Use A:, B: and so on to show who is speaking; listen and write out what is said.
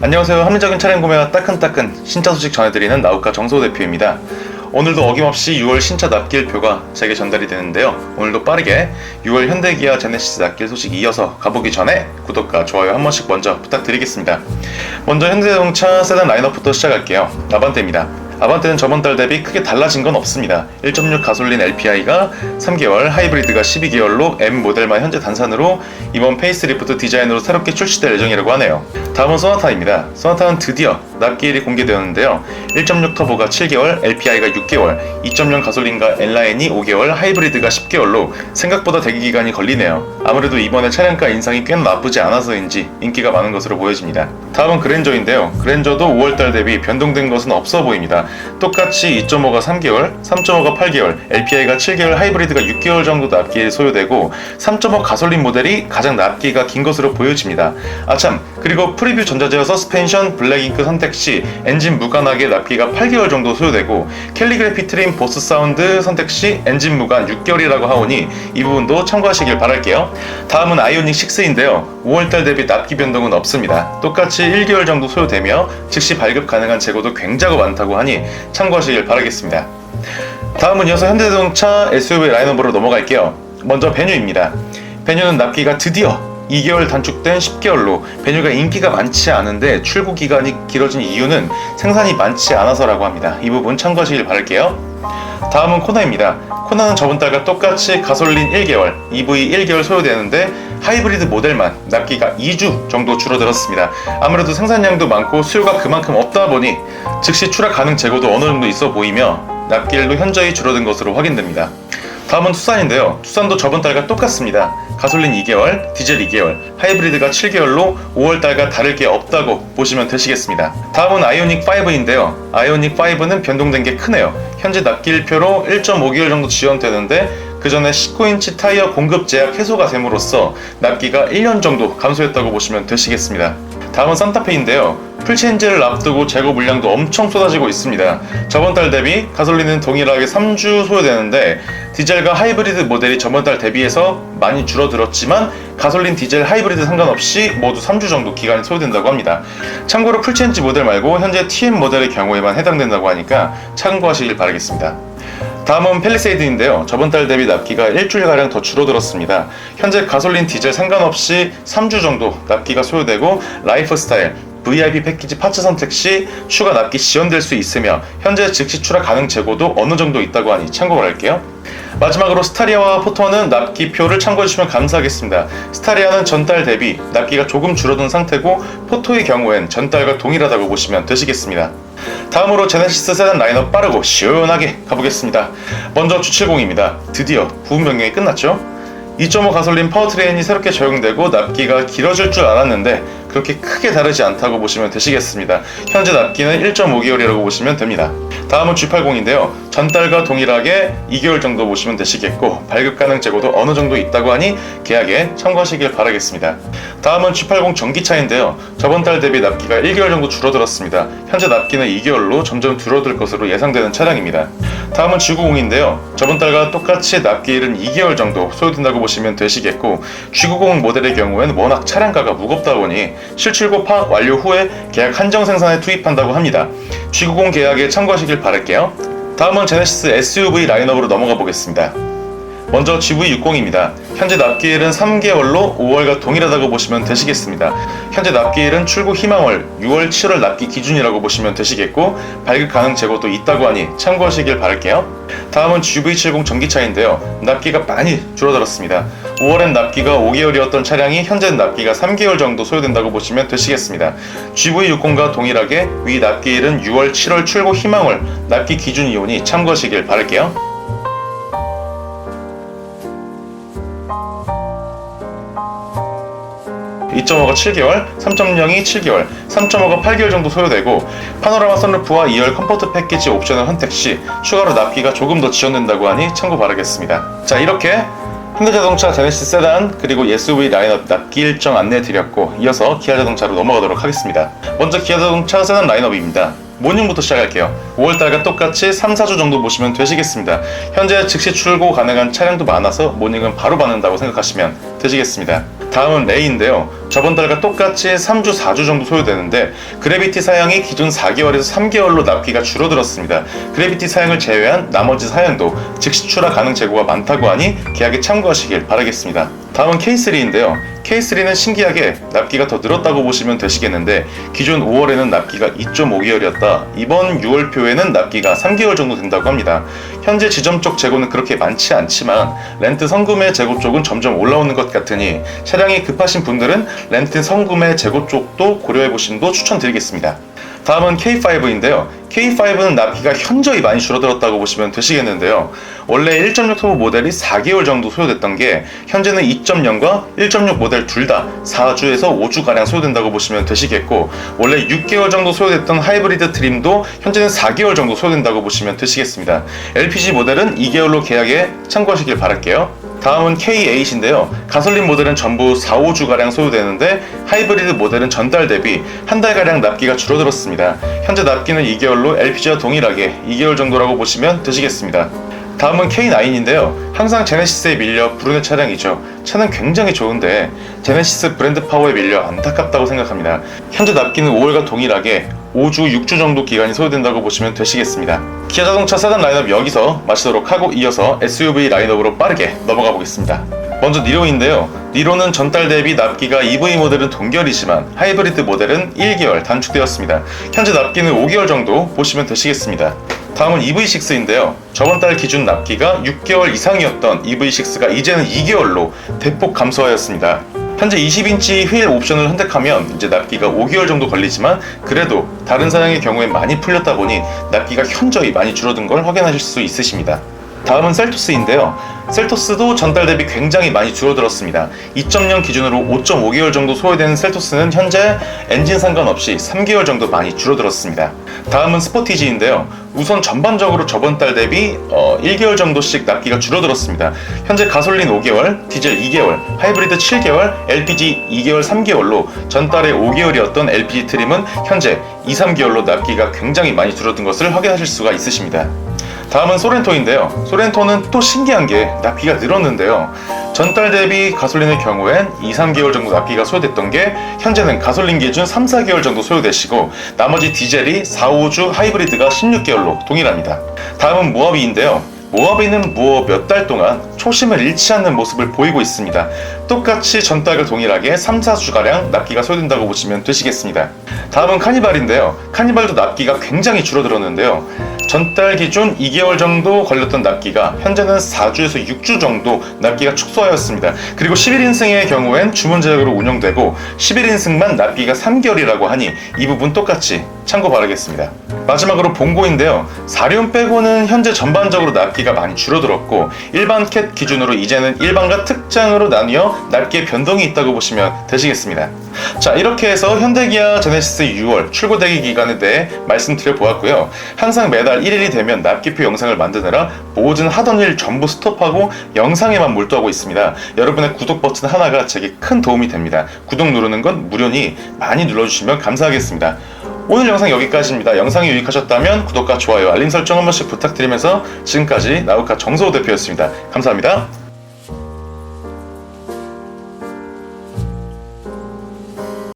A: 안녕하세요. 합리적인 차량 구매와 따끈따끈 신차 소식 전해드리는 나우카 정소 대표입니다. 오늘도 어김없이 6월 신차 납기일표가 제게 전달이 되는데요. 오늘도 빠르게 6월 현대기아 제네시스 납기일 소식 이어서 가보기 전에 구독과 좋아요 한 번씩 먼저 부탁드리겠습니다. 먼저 현대자동차 세단 라인업부터 시작할게요. 아반떼입니다. 아반떼는 저번 달 대비 크게 달라진 건 없습니다. 1.6 가솔린 LPI가 3개월, 하이브리드가 12개월로 M 모델만 현재 단산으로 이번 페이스리프트 디자인으로 새롭게 출시될 예정이라고 하네요. 다음은 소나타입니다. 소나타는 드디어 납기일이 공개되었는데요. 1.6 터보가 7개월, LPI가 6개월, 2.0 가솔린과 N라인이 5개월, 하이브리드가 10개월로 생각보다 대기 기간이 걸리네요. 아무래도 이번에 차량가 인상이 꽤나 나쁘지 않아서인지 인기가 많은 것으로 보여집니다. 다음은 그랜저인데요. 그랜저도 5월달 대비 변동된 것은 없어 보입니다. 똑같이 2.5가 3개월, 3.5가 8개월, LPI가 7개월, 하이브리드가 6개월 정도 납기에 소요되고 3.5 가솔린 모델이 가장 납기가 긴 것으로 보여집니다. 아참, 그리고 프리뷰 전자제어 서스펜션 블랙 잉크 선택 시 엔진 무관하게 납기가 8개월 정도 소요되고 캘리그래피 트림 보스 사운드 선택 시 엔진 무관 6개월이라고 하오니 이 부분도 참고하시길 바랄게요. 다음은 아이오닉 6인데요. 5월달 대비 납기 변동은 없습니다. 똑같이 1개월 정도 소요되며 즉시 발급 가능한 재고도 굉장히 많다고 하니 참고하시길 바라겠습니다. 다음은 이어서 현대자동차 SUV 라인업으로 넘어갈게요. 먼저 베뉴입니다. 베뉴는 납기가 드디어 2개월 단축된 10개월로 베뉴가 인기가 많지 않은데 출고 기간이 길어진 이유는 생산이 많지 않아서라고 합니다. 이 부분 참고하시길 바랄게요. 다음은 코나입니다. 코나는 저번 달과 똑같이 가솔린 1개월, EV 1개월 소요되는데 하이브리드 모델만 납기가 2주 정도 줄어들었습니다. 아무래도 생산량도 많고 수요가 그만큼 없다 보니 즉시 출하 가능 재고도 어느 정도 있어 보이며 납기일도 현저히 줄어든 것으로 확인됩니다. 다음은 투싼인데요. 투싼도 저번 달과 똑같습니다. 가솔린 2개월, 디젤 2개월, 하이브리드가 7개월로 5월 달과 다를 게 없다고 보시면 되시겠습니다. 다음은 아이오닉 5인데요. 아이오닉 5는 변동된 게 크네요. 현재 납기일표로 1.5개월 정도 지원되는데 그 전에 19인치 타이어 공급 제약 해소가 됨으로써 납기가 1년 정도 감소했다고 보시면 되시겠습니다. 다음은 산타페인데요. 풀체인지를 앞두고 재고 물량도 엄청 쏟아지고 있습니다. 저번 달 대비 가솔린은 동일하게 3주 소요되는데 디젤과 하이브리드 모델이 저번 달 대비해서 많이 줄어들었지만 가솔린 디젤 하이브리드 상관없이 모두 3주 정도 기간이 소요된다고 합니다. 참고로 풀체인지 모델 말고 현재 TM 모델의 경우에만 해당된다고 하니까 참고하시길 바라겠습니다. 다음은 펠리세이드인데요. 저번 달 대비 납기가 일주일가량 더 줄어들었습니다. 현재 가솔린 디젤 상관없이 3주 정도 납기가 소요되고 라이프 스타일, VIP 패키지 파츠 선택 시 추가 납기 지원될 수 있으며 현재 즉시 출하 가능 재고도 어느 정도 있다고 하니 참고를 할게요. 마지막으로 스타리아와 포터는 납기표를 참고해주시면 감사하겠습니다. 스타리아는 전달 대비 납기가 조금 줄어든 상태고 포토의 경우엔 전달과 동일하다고 보시면 되시겠습니다. 다음으로 제네시스 세단 라인업 빠르고 시원하게 가보겠습니다. 먼저 G70입니다. 드디어 부분 변경이 끝났죠? 2.5 가솔린 파워트레인이 새롭게 적용되고 납기가 길어질 줄 알았는데 그렇게 크게 다르지 않다고 보시면 되시겠습니다. 현재 납기는 1.5개월이라고 보시면 됩니다. 다음은 G80인데요. 전달과 동일하게 2개월 정도 보시면 되시겠고 발급 가능 재고도 어느 정도 있다고 하니 계약에 참고하시길 바라겠습니다. 다음은 G80 전기차인데요. 저번 달 대비 납기가 1개월 정도 줄어들었습니다. 현재 납기는 2개월로 점점 줄어들 것으로 예상되는 차량입니다. 다음은 G90인데요. 저번 달과 똑같이 납기일은 2개월 정도 소요된다고 보시면 되시겠고 G90 모델의 경우에는 워낙 차량가가 무겁다 보니 실출고 파악 완료 후에 계약 한정 생산에 투입한다고 합니다. G90 계약에 참고하시길 바랄게요. 다음은 제네시스 SUV 라인업으로 넘어가 보겠습니다. 먼저 GV60입니다. 현재 납기일은 3개월로 5월과 동일하다고 보시면 되시겠습니다. 현재 납기일은 출고 희망월 6월, 7월 납기 기준이라고 보시면 되시겠고 발급 가능 재고도 있다고 하니 참고하시길 바랄게요. 다음은 GV70 전기차인데요. 납기가 많이 줄어들었습니다. 5월엔 납기가 5개월이었던 차량이 현재는 납기가 3개월 정도 소요된다고 보시면 되시겠습니다. GV60과 동일하게 위 납기일은 6월, 7월 출고 희망월 납기 기준이오니 참고하시길 바랄게요. 2.5가 7개월, 3.0이 7개월, 3.5가 8개월 정도 소요되고 파노라마 선루프와 2열 컴포트 패키지 옵션을 선택 시 추가로 납기가 조금 더 지원된다고 하니 참고 바라겠습니다. 자 이렇게 현대자동차 제네시스 세단 그리고 SUV 라인업 납기 일정 안내 드렸고 이어서 기아자동차로 넘어가도록 하겠습니다. 먼저 기아자동차 세단 라인업입니다. 모닝부터 시작할게요. 5월달과 똑같이 3, 4주 정도 보시면 되시겠습니다. 현재 즉시 출고 가능한 차량도 많아서 모닝은 바로 받는다고 생각하시면 되시겠습니다. 다음은 레이인데요. 저번 달과 똑같이 3주, 4주 정도 소요되는데 그래비티 사양이 기존 4개월에서 3개월로 납기가 줄어들었습니다. 그래비티 사양을 제외한 나머지 사양도 즉시 출하 가능 재고가 많다고 하니 계약에 참고하시길 바라겠습니다. 다음은 K3인데요. K3는 신기하게 납기가 더 늘었다고 보시면 되시겠는데 기존 5월에는 납기가 2.5개월이었다. 이번 6월표에는 납기가 3개월 정도 된다고 합니다. 현재 지점적 재고는 그렇게 많지 않지만 렌트 선구매 재고 쪽은 점점 올라오는 것 같으니 차량이 급하신 분들은 렌트 선구매 재고 쪽도 고려해 보심도 추천드리겠습니다. 다음은 K5인데요. K5는 납기가 현저히 많이 줄어들었다고 보시면 되시겠는데요. 원래 1.6 터보 모델이 4개월 정도 소요됐던 게 현재는 2.0과 1.6 모델 둘 다 4주에서 5주가량 소요된다고 보시면 되시겠고 원래 6개월 정도 소요됐던 하이브리드 트림도 현재는 4개월 정도 소요된다고 보시면 되시겠습니다. LPG 모델은 2개월로 계약에 참고하시길 바랄게요. 다음은 K8인데요. 가솔린 모델은 전부 4, 5주가량 소요되는데 하이브리드 모델은 전달 대비 한 달가량 납기가 줄어들었습니다. 현재 납기는 2개월로 LPG와 동일하게 2개월 정도라고 보시면 되시겠습니다. 다음은 K9인데요. 항상 제네시스에 밀려 부르는 차량이죠. 차는 굉장히 좋은데 제네시스 브랜드 파워에 밀려 안타깝다고 생각합니다. 현재 납기는 5월과 동일하게 5주, 6주 정도 기간이 소요된다고 보시면 되시겠습니다. 기아 자동차 세단 라인업 여기서 마치도록 하고 이어서 SUV 라인업으로 빠르게 넘어가 보겠습니다. 먼저 니로인데요. 니로는 전달 대비 납기가 EV 모델은 동결이지만 하이브리드 모델은 1개월 단축되었습니다. 현재 납기는 5개월 정도 보시면 되시겠습니다. 다음은 EV6인데요. 저번 달 기준 납기가 6개월 이상이었던 EV6가 이제는 2개월로 대폭 감소하였습니다. 현재 20인치 휠 옵션을 선택하면 이제 납기가 5개월 정도 걸리지만 그래도 다른 사양의 경우에 많이 풀렸다 보니 납기가 현저히 많이 줄어든 걸 확인하실 수 있으십니다. 다음은 셀토스인데요. 셀토스도 전달 대비 굉장히 많이 줄어들었습니다. 2.0 기준으로 5.5개월 정도 소요되는 셀토스는 현재 엔진 상관없이 3개월 정도 많이 줄어들었습니다. 다음은 스포티지인데요. 우선 전반적으로 저번 달 대비 어, 1개월 정도씩 납기가 줄어들었습니다. 현재 가솔린 5개월, 디젤 2개월, 하이브리드 7개월, LPG 2개월, 3개월로 전달에 5개월이었던 LPG 트림은 현재 2, 3개월로 납기가 굉장히 많이 줄어든 것을 확인하실 수가 있으십니다. 다음은 소렌토인데요. 소렌토는 또 신기한 게 납기가 늘었는데요. 전달 대비 가솔린의 경우엔 2, 3개월 정도 납기가 소요됐던 게 현재는 가솔린 기준 3, 4개월 정도 소요되시고 나머지 디젤이 4, 5주 하이브리드가 16개월로 동일합니다. 다음은 모하비인데요. 모하비는 무어 몇 달 동안 초심을 잃지 않는 모습을 보이고 있습니다. 똑같이 전달과 동일하게 3, 4주가량 납기가 소요된다고 보시면 되시겠습니다. 다음은 카니발인데요. 카니발도 납기가 굉장히 줄어들었는데요. 전달 기준 2개월 정도 걸렸던 납기가 현재는 4주에서 6주 정도 납기가 축소하였습니다. 그리고 11인승의 경우엔 주문 제약으로 운영되고 11인승만 납기가 3개월이라고 하니 이 부분 똑같이 참고 바라겠습니다. 마지막으로 봉고인데요. 사륜 빼고는 현재 전반적으로 납기가 많이 줄어들었고 일반 캣 기준으로 이제는 일반과 특장으로 나뉘어 납기의 변동이 있다고 보시면 되시겠습니다. 자 이렇게 해서 현대기아 제네시스 6월 출고 대기 기간에 대해 말씀드려 보았고요. 항상 매달 1일이 되면 납기표 영상을 만드느라 모든 하던 일 전부 스톱하고 영상에만 몰두하고 있습니다. 여러분의 구독 버튼 하나가 제게 큰 도움이 됩니다. 구독 누르는 건 무료니 많이 눌러주시면 감사하겠습니다. 오늘 영상 여기까지입니다. 영상이 유익하셨다면 구독과 좋아요, 알림 설정 한 번씩 부탁드리면서 지금까지 나우카 정서호 대표였습니다. 감사합니다.